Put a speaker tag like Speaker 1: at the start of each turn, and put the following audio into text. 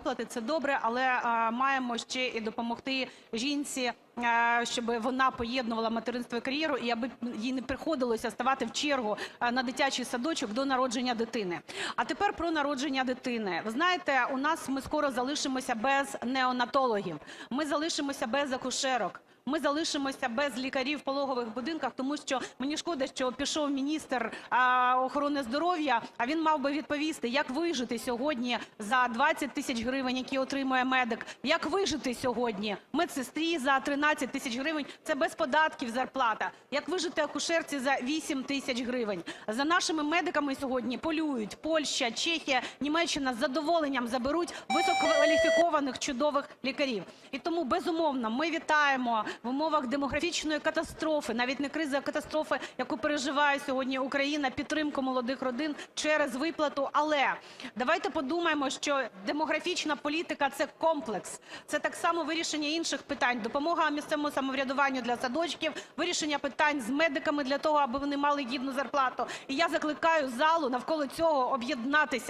Speaker 1: виплати це добре, але е, маємо ще і допомогти жінці, е, щоб вона поєднувала материнство і кар'єру, і аби їй не приходилося ставати в чергу е, на дитячий садочок до народження дитини. А тепер про народження дитини. Ви знаєте, у нас ми скоро залишимося без неонатологів, ми залишимося без акушерок. Ми залишимося без лікарів в пологових будинках, тому що мені шкода, що пішов міністр охорони здоров'я. А він мав би відповісти, як вижити сьогодні за 20 тисяч гривень, які отримує медик. Як вижити сьогодні медсестрі за 13 тисяч гривень? Це без податків зарплата. Як вижити акушерці за 8 тисяч гривень? За нашими медиками сьогодні полюють Польща, Чехія, Німеччина з задоволенням заберуть висококваліфікованих чудових лікарів. І тому безумовно ми вітаємо в умовах демографічної катастрофи, навіть не кризи, а катастрофи, яку переживає сьогодні Україна, підтримку молодих родин через виплату. Але давайте подумаємо, що демографічна політика це комплекс, це так само вирішення інших питань, допомога місцевому самоврядуванню для садочків, вирішення питань з медиками для того, аби вони мали гідну зарплату. І я закликаю залу навколо цього об'єднатися.